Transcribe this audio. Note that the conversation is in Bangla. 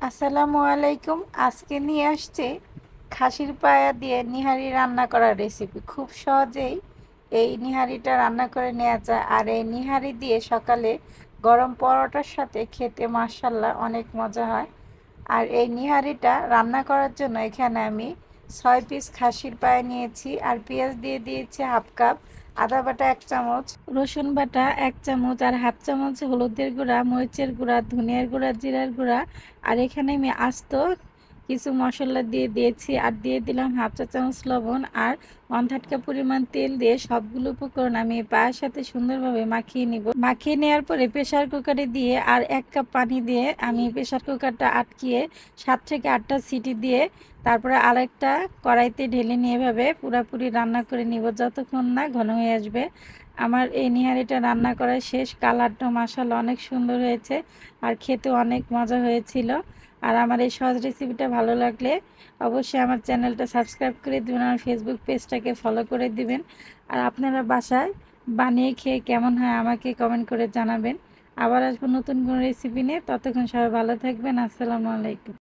আসসালামু আলাইকুম। আজকে নিয়ে আসছে খাসির পায়া দিয়ে নিহারি রান্না করার রেসিপি খুব সহজেই এই নিহারিটা রান্না করে নেওয়া যায়। আর এই নিহারি দিয়ে সকালে গরম পরোটার সাথে খেতে মাসাল্লাহ অনেক মজা হয়। আর এই নিহারিটা রান্না করার জন্য এখানে আমি ছয় পিস খাসির পায়ে নিয়েছি আর পেঁয়াজ দিয়ে দিয়েছি হাফ কাপ আদা বাটা এক চামচ, রসুন বাটা এক চামচ আর হাফ চামচ হলুদের গুঁড়া, মরিচের গুঁড়া, ধনিয়ার গুঁড়া, জিরার গুঁড়া আর এখানে আমি আস্ত কিছু মশলা দিয়ে দিয়েছি আর দিয়ে দিলাম হাফ চা চামচ লবণ আর ওয়ান থার্ড কাপ পরিমাণ তেল দিয়ে সবগুলো উপকরণ আমি পায়ের সাথে সুন্দরভাবে মাখিয়ে নিব। মাখিয়ে নেওয়ার পরে প্রেশার কুকারে দিয়ে আর এক কাপ পানি দিয়ে আমি প্রেশার কুকারটা আটকিয়ে সাত থেকে আটটা সিটি দিয়ে তারপরে আরেকটা কড়াইতে ঢেলে নিয়ে এভাবে পুরাপুরি রান্না করে নিব যতক্ষণ না ঘন হয়ে আসবে। আমার এই নিহারিটা রান্না করা শেষ কালারটা মাসাল অনেক সুন্দর হয়েছে আর খেতে অনেক মজা হয়েছিল। আর আমার এই সহজ রেসিপিটা ভালো লাগলে অবশ্যই আমার চ্যানেলটা সাবস্ক্রাইব করে দেবেন, আমার ফেসবুক পেজটাকে ফলো করে দিবেন। আর আপনারা বাসায় বানিয়ে খেয়ে কেমন হয় আমাকে কমেন্ট করে জানাবেন। আবার আসব নতুন কোনো রেসিপি নিয়ে। ততক্ষণ সবাই ভালো থাকবেন। আসসালামু আলাইকুম।